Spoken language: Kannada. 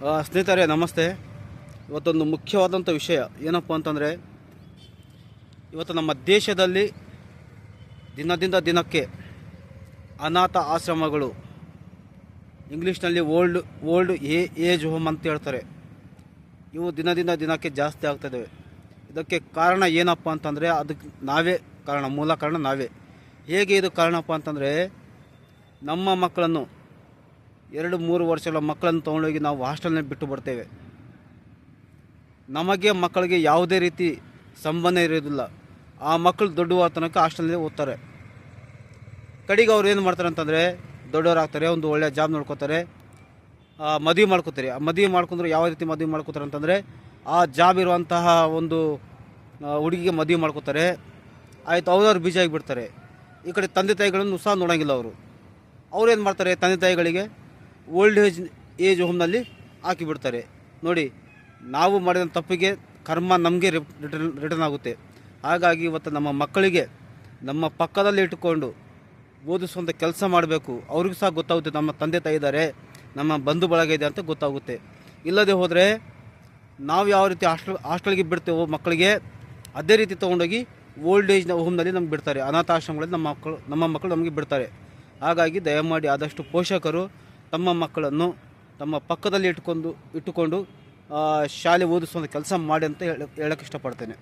ಸ್ನೇಹಿತರೆ, ನಮಸ್ತೆ. ಇವತ್ತೊಂದು ಮುಖ್ಯವಾದಂಥ ವಿಷಯ ಏನಪ್ಪ ಅಂತಂದರೆ, ಇವತ್ತು ನಮ್ಮ ದೇಶದಲ್ಲಿ ದಿನದಿಂದ ದಿನಕ್ಕೆ ಅನಾಥ ಆಶ್ರಮಗಳು, ಇಂಗ್ಲೀಷ್ನಲ್ಲಿ old old a, age home ಅಂತ ಹೇಳ್ತಾರೆ. ಇವು ದಿನದಿಂದ ದಿನಕ್ಕೆ ಜಾಸ್ತಿ ಆಗ್ತಾಯಿದ್ದಾವೆ ಇದಕ್ಕೆ ಕಾರಣ ಏನಪ್ಪ ಅಂತಂದರೆ, ಅದಕ್ಕೆ ನಾವೇ ಕಾರಣ, ಮೂಲ ಕಾರಣ ನಾವೇ. ಹೇಗೆ ಇದು ಕಾರಣಪ್ಪ ಅಂತಂದರೆ, ನಮ್ಮ ಮಕ್ಕಳನ್ನು ಎರಡು ಮೂರು ವರ್ಷಗಳ ಮಕ್ಕಳನ್ನು ತೊಗೊಂಡೋಗಿ ನಾವು ಹಾಸ್ಟೆಲ್ನಲ್ಲಿ ಬಿಟ್ಟು ಬರ್ತೇವೆ. ನಮಗೆ ಮಕ್ಕಳಿಗೆ ಯಾವುದೇ ರೀತಿ ಸಂಬಂಧ ಇರೋದಿಲ್ಲ ಆ ಮಕ್ಕಳು ದೊಡ್ಡವ ತನಕ ಹಾಸ್ಟೆಲ್ನಲ್ಲಿ ಓದ್ತಾರೆ. ಕಡೆಗೆ ಅವ್ರು ಏನು ಮಾಡ್ತಾರೆ ಅಂತಂದರೆ ದೊಡ್ಡವರಾಗ್ತಾರೆ, ಒಂದು ಒಳ್ಳೆಯ ಜಾಬ್ ನೋಡ್ಕೋತಾರೆ ಮದುವೆ ಮಾಡ್ಕೋತಾರೆ. ಆ ಮದುವೆ ಮಾಡ್ಕೊಂಡ್ರೆ ಯಾವ ರೀತಿ ಮದುವೆ ಮಾಡ್ಕೋತಾರೆ ಅಂತಂದರೆ ಆ ಜಾಬ್ ಇರುವಂತಹ ಒಂದು ಹುಡುಗಿಗೆ ಮದುವೆ ಮಾಡ್ಕೋತಾರೆ. ಆಯಿತು ಅವ್ರವ್ರು ಬೀಜ ಆಗಿಬಿಡ್ತಾರೆ. ಈ ಕಡೆ ತಂದೆ ತಾಯಿಗಳನ್ನು ಸಹ ನೋಡೋಂಗಿಲ್ಲ ಅವರು. ಅವ್ರು ಏನು ಮಾಡ್ತಾರೆ, ತಂದೆ ತಾಯಿಗಳಿಗೆ ಓಲ್ಡ್ ಏಜ್ ಏಜ್ ಹೋಮ್ನಲ್ಲಿ ಹಾಕಿಬಿಡ್ತಾರೆ ನೋಡಿ, ನಾವು ಮಾಡಿದ ತಪ್ಪಿಗೆ ಕರ್ಮ ನಮಗೆ ರಿಟರ್ನ್ ರಿಟರ್ನ್ ಆಗುತ್ತೆ. ಹಾಗಾಗಿ ಇವತ್ತು ನಮ್ಮ ಮಕ್ಕಳಿಗೆ ನಮ್ಮ ಪಕ್ಕದಲ್ಲಿ ಇಟ್ಟುಕೊಂಡು ಓದಿಸುವಂಥ ಕೆಲಸ ಮಾಡಬೇಕು. ಅವ್ರಿಗೂ ಸಹ ಗೊತ್ತಾಗುತ್ತೆ, ನಮ್ಮ ತಂದೆ ತಾಯಿ ಇದ್ದಾರೆ, ನಮ್ಮ ಬಂಧು ಬಳಗ ಇದೆ ಅಂತ ಗೊತ್ತಾಗುತ್ತೆ. ಇಲ್ಲದೆ ಹೋದರೆ ನಾವು ಯಾವ ರೀತಿ ಹಾಸ್ಟೆಲ್, ಹಾಸ್ಟೆಲ್ಗೆ ಬಿಡ್ತೇವೋ ಮಕ್ಕಳಿಗೆ, ಅದೇ ರೀತಿ ತೊಗೊಂಡೋಗಿ ಓಲ್ಡ್ ಏಜ್ನ ಹೋಮ್ನಲ್ಲಿ ನಮ್ಗೆ ಬಿಡ್ತಾರೆ. ಅನಾಥಾಶ್ರಮಗಳಲ್ಲಿ ನಮ್ಮ ಮಕ್ಕಳು ನಮ್ಮ ಮಕ್ಕಳು ನಮಗೆ ಬಿಡ್ತಾರೆ. ಹಾಗಾಗಿ ದಯಮಾಡಿ ಆದಷ್ಟು ಪೋಷಕರು ತಮ್ಮ ಮಕ್ಕಳನ್ನು ತಮ್ಮ ಪಕ್ಕದಲ್ಲಿ ಇಟ್ಕೊಂಡು ಇಟ್ಟುಕೊಂಡು ಶಾಲೆ ಓದಿಸುವಂಥ ಕೆಲಸ ಮಾಡಿ ಅಂತ ಹೇಳ ಹೇಳಕ್ಕೆ ಇಷ್ಟಪಡ್ತೇನೆ.